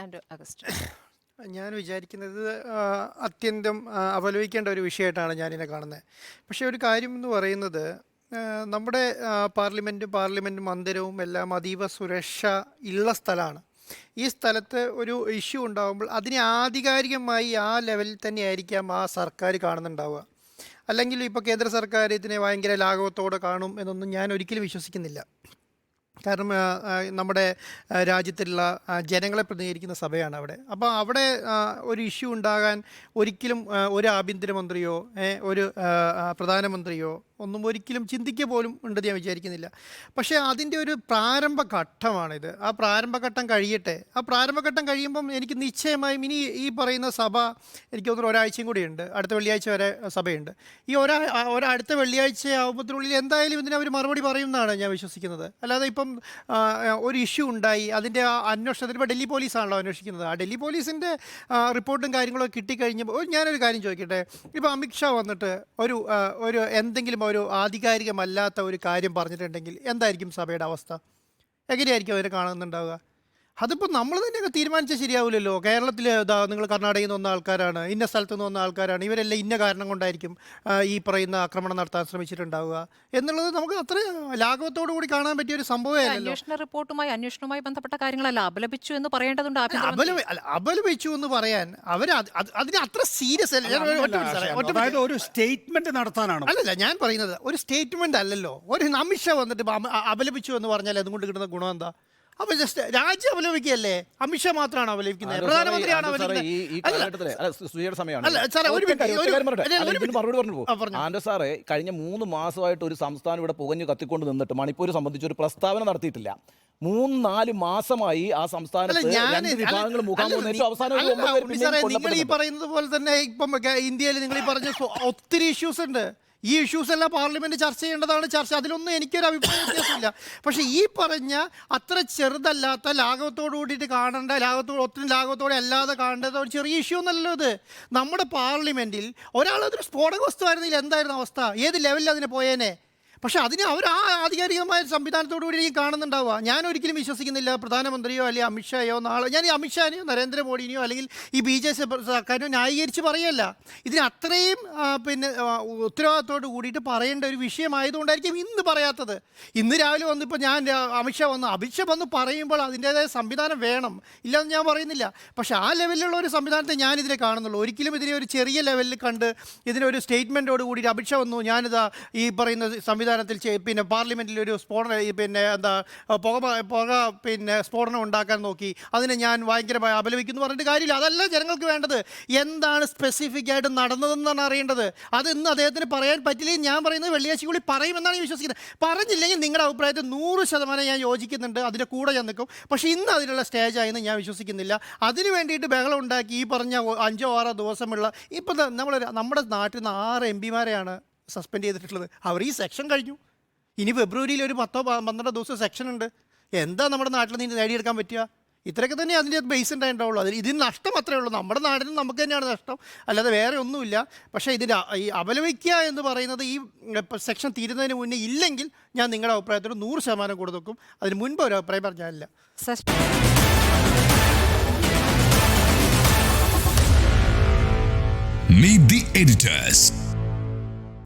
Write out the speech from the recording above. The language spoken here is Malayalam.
And August. ഞാൻ വിചാരിക്കുന്നത് അത്യന്തം അവലോകിക്കേണ്ട ഒരു വിഷയമായിട്ടാണ് ഞാനിതിനെ കാണുന്നത്. പക്ഷേ ഒരു കാര്യം എന്ന് പറയുന്നത് നമ്മുടെ പാർലമെന്റും പാർലമെന്റ് മന്ദിരവും എല്ലാം അതീവ സുരക്ഷ ഉള്ള സ്ഥലമാണ്. ഈ സ്ഥലത്ത് ഒരു ഇഷ്യൂ ഉണ്ടാകുമ്പോൾ അതിനെ ആധികാരികമായി ആ ലെവലിൽ തന്നെ ആയിരിക്കാം ആ സർക്കാർ കാണുന്നുണ്ടാവുക. അല്ലെങ്കിൽ ഇപ്പോൾ കേന്ദ്ര സർക്കാർ ഇതിനെ ഭയങ്കര ലാഘവത്തോടെ കാണും എന്നൊന്നും ഞാൻ ഒരിക്കലും വിശ്വസിക്കുന്നില്ല. കാരണം നമ്മുടെ രാജ്യത്തിലുള്ള ജനങ്ങളെ പ്രതിനിധീകരിക്കുന്ന സഭയാണ് അവിടെ. അപ്പോൾ അവിടെ ഒരു ഇഷ്യൂ ഉണ്ടാകാൻ ഒരിക്കലും ഒരു ആഭ്യന്തരമന്ത്രിയോ ഒരു പ്രധാനമന്ത്രിയോ ഒന്നും ഒരിക്കലും ചിന്തിക്കുക പോലും ഉണ്ടെന്ന് ഞാൻ വിചാരിക്കുന്നില്ല. പക്ഷേ അതിന്റെ ഒരു പ്രാരംഭ ഘട്ടമാണിത്. ആ പ്രാരംഭഘട്ടം കഴിയട്ടെ. ആ പ്രാരംഭഘട്ടം കഴിയുമ്പം എനിക്ക് നിശ്ചയമായും ഇനി ഈ പറയുന്ന സഭ എനിക്ക് തോന്നുന്നു ഒരാഴ്ചയും കൂടിയുണ്ട് അടുത്ത വെള്ളിയാഴ്ച വരെ സഭയുണ്ട്. ഈ ഒരാ ഒരടുത്ത വെള്ളിയാഴ്ച ആകുമ്പോഴത്തിനുള്ളിൽ എന്തായാലും ഇതിന് അവർ മറുപടി പറയുമെന്നാണ് ഞാൻ വിശ്വസിക്കുന്നത്. അല്ലാതെ ഇപ്പം ഒരു ഇഷ്യൂ ഉണ്ടായി അതിന്റെ ആ അന്വേഷണത്തിന് ഇപ്പോൾ ഡൽഹി പോലീസാണല്ലോ അന്വേഷിക്കുന്നത്. ആ ഡൽഹി പോലീസിന്റെ റിപ്പോർട്ടും കാര്യങ്ങളൊക്കെ കിട്ടിക്കഴിഞ്ഞപ്പോൾ ഞാനൊരു കാര്യം ചോദിക്കട്ടെ. ഇപ്പോൾ അമിത്ഷാ വന്നിട്ട് ഒരു ഒരു എന്തെങ്കിലും ഒരു ആധികാരികമല്ലാത്ത ഒരു കാര്യം പറഞ്ഞിട്ടുണ്ടെങ്കിൽ എന്തായിരിക്കും സഭയുടെ അവസ്ഥ? എങ്ങനെയായിരിക്കും അവരെ കാണുന്നുണ്ടാവുക? അതിപ്പോൾ നമ്മൾ തന്നെയൊക്കെ തീരുമാനിച്ചാൽ ശരിയാവില്ലല്ലോ കേരളത്തിൽ ഇതാ നിങ്ങൾ കർണാടകയിൽ നിന്ന് വന്ന ആൾക്കാരാണ് ഇന്ന സ്ഥലത്ത് നിന്ന് വന്ന ആൾക്കാരാണ് ഇവരെല്ലാം ഇന്ന കാരണം കൊണ്ടായിരിക്കും ആ, ഈ പറയുന്ന ആക്രമണം നടത്താൻ ശ്രമിച്ചിട്ടുണ്ടാവുക എന്നുള്ളത് നമുക്ക് അത്ര ലാഘവത്തോടു കൂടി കാണാൻ പറ്റിയ ഒരു സംഭവമല്ലല്ലോ അന്വേഷണ റിപ്പോർട്ടുമായി അന്വേഷണവുമായി ബന്ധപ്പെട്ട കാര്യങ്ങളല്ല. അപലപിച്ചു എന്ന് പറയേണ്ടതുണ്ട് ആഭ്യന്തരമന്ത്രി. അപല അല്ല അപലപിച്ചു എന്ന് പറയാൻ അവർ അതിന് അത്ര സീരിയസ് അല്ല. ഞാൻ ഒറ്റ മിനിറ്റ് സാറേ, ഒറ്റ മിനിറ്റ്. അതായത് ഒരു സ്റ്റേറ്റ്മെന്റ് നടത്താനാണ്? അല്ലല്ല ഞാൻ പറയുന്നത് ഒരു സ്റ്റേറ്റ്മെന്റ് അല്ലല്ലോ. ഒരു നമിഷ വന്നിട്ട് ഇപ്പൊ അമ- അ- അപലപിച്ചു എന്ന് പറഞ്ഞാൽ അതുകൊണ്ട് കിട്ടുന്ന ഗുണം എന്താ? അപ്പൊ ജസ്റ്റ് രാജ്യം അപലപിക്കുകയല്ലേ അമിത്ഷാ മാത്രമാണ് അപലപിക്കുന്നത് പ്രധാനമന്ത്രിയാണ് ആൻഡ്രൂ സാറേ, കഴിഞ്ഞ മൂന്ന് മാസമായിട്ട് ഒരു സംസ്ഥാനം ഇവിടെ പുകഞ്ഞു കത്തിക്കൊണ്ട് നിന്നിട്ട് മണിപ്പൂർ സംബന്ധിച്ച് ഒരു പ്രസ്താവന നടത്തിയിട്ടില്ല. മൂന്ന് നാല് മാസമായി ആ സംസ്ഥാനം സംസ്ഥാനത്ത് നിങ്ങൾ ഈ പറയുന്നത് പോലെ തന്നെ ഇപ്പം ഇന്ത്യയിൽ നിങ്ങൾ ഈ പറഞ്ഞ ഒത്തിരി ഇഷ്യൂസ് ഉണ്ട്. ഈ ഇഷ്യൂസ് എല്ലാം പാർലമെന്റ് ചർച്ച ചെയ്യേണ്ടതാണ്. ചർച്ച അതിലൊന്നും എനിക്കൊരു അഭിപ്രായ വ്യത്യാസമില്ല. പക്ഷേ ഈ പറഞ്ഞ അത്ര ചെറുതല്ലാത്ത ലാഘവത്തോട് കൂടിയിട്ട് കാണേണ്ട ലാഘവത്തോട് ഒത്തിരി ലാഘവത്തോടെ അല്ലാതെ കാണേണ്ടത് ഒരു ചെറിയ ഇഷ്യൂ എന്നല്ലോ ഇത്. നമ്മുടെ പാർലമെന്റിൽ ഒരാൾ അതൊരു സ്ഫോടക വസ്തുവായിരുന്നെങ്കിൽ എന്തായിരുന്നു അവസ്ഥ? ഏത് ലെവലിൽ അതിനെ പോയേനെ? പക്ഷെ അതിന് അവർ ആ ആധികാരികമായ സംവിധാനത്തോടു കൂടി ഈ കാണുന്നുണ്ടാവുക. ഞാൻ ഒരിക്കലും വിശ്വസിക്കുന്നില്ല പ്രധാനമന്ത്രിയോ അല്ലെങ്കിൽ അമിത്ഷായോ നാളെ ഞാൻ ഈ അമിത്ഷാനെയോ നരേന്ദ്രമോദിനെയോ അല്ലെങ്കിൽ ഈ ബി ജെ സർക്കാരിനോ ന്യായീകരിച്ച് പറയല്ല ഇതിന് അത്രയും പിന്നെ ഉത്തരവാദിത്തോട് കൂടിയിട്ട് പറയേണ്ട ഒരു വിഷയമായതുകൊണ്ടായിരിക്കും ഇന്ന് പറയാത്തത്. ഇന്ന് രാവിലെ വന്നിപ്പോൾ ഞാൻ അമിത്ഷാ വന്ന്. അമിത്ഷാ വന്ന് പറയുമ്പോൾ അതിന്റേതായ സംവിധാനം വേണം. ഇല്ലെന്ന് ഞാൻ പറയുന്നില്ല. പക്ഷേ ആ ലെവലിലുള്ള ഒരു സംവിധാനത്തെ ഞാൻ ഇതിനെ കാണുന്നുള്ളൂ. ഒരിക്കലും ഇതിനെ ഒരു ചെറിയ ലെവലിൽ കണ്ട് ഇതിനൊരു സ്റ്റേറ്റ്മെന്റോട് കൂടിയിട്ട് അമിത്ഷാ വന്നു. ഞാനിതാ ഈ പറയുന്ന സംവിധാനത്തിൽ പിന്നെ പാർലമെന്റിൽ ഒരു സ്ഫോടന പിന്നെ എന്താ പുക പുക പിന്നെ സ്ഫോടനം ഉണ്ടാക്കാൻ നോക്കി. അതിനെ ഞാൻ ഭയങ്കരമായി അപലപിക്കുന്നു പറഞ്ഞിട്ട് കാര്യമില്ല. അതല്ല ജനങ്ങൾക്ക് വേണ്ടത്. എന്താണ് സ്പെസിഫിക് ആയിട്ട് നടന്നതെന്നാണ് അറിയേണ്ടത്. അത് ഇന്ന് അദ്ദേഹത്തിന് പറയാൻ പറ്റില്ല? ഞാൻ പറയുന്നത് വെള്ളിയാഴ്ചക്കുള്ളിൽ പറയുമെന്നാണ് ഞാൻ വിശ്വസിക്കുന്നത്. പറഞ്ഞില്ലെങ്കിൽ നിങ്ങളുടെ അഭിപ്രായത്തിൽ നൂറ് ശതമാനം ഞാൻ യോജിക്കുന്നുണ്ട്. അതിന്റെ കൂടെ ഞാൻ നിൽക്കും. പക്ഷേ ഇന്ന് അതിനുള്ള സ്റ്റേജ് ആയെന്ന് ഞാൻ വിശ്വസിക്കുന്നില്ല. അതിന് വേണ്ടിയിട്ട് ബഹളം ഉണ്ടാക്കി ഈ പറഞ്ഞ അഞ്ചോ ആറോ ദിവസമുള്ള ഇപ്പം നമ്മൾ നമ്മുടെ നാട്ടിൽ നിന്ന് ആറ് എം പിമാരെയാണ് സസ്പെൻഡ് ചെയ്തിട്ടുള്ളത്. അവർ ഈ സെക്ഷൻ കഴിഞ്ഞു. ഇനി ഫെബ്രുവരിയിൽ ഒരു പത്തോ പന്ത്രണ്ടോ ദിവസം സെക്ഷൻ ഉണ്ട്. എന്താ നമ്മുടെ നാട്ടിൽ നിന്ന് നേടിയെടുക്കാൻ പറ്റുക? ഇത്രയൊക്കെ തന്നെ അതിന്റെ ബേസ് ഉണ്ടായിട്ടുള്ളൂ അതിൽ ഇതിന് നഷ്ടം അത്രേ ഉള്ളൂ. നമ്മുടെ നാടിന് നമുക്ക് തന്നെയാണ് നഷ്ടം. അല്ലാതെ വേറെ ഒന്നുമില്ല. പക്ഷേ ഇതിന്റെ ഈ അപലപിക്കുക എന്ന് പറയുന്നത് ഈ സെക്ഷൻ തീരുന്നതിന് മുന്നേ ഇല്ലെങ്കിൽ ഞാൻ നിങ്ങളുടെ അഭിപ്രായത്തോട് നൂറ് ശതമാനം കൂടെ നോക്കും അതിന് മുൻപ് ഒരു അഭിപ്രായം പറഞ്ഞാലില്ല. Meet the editors.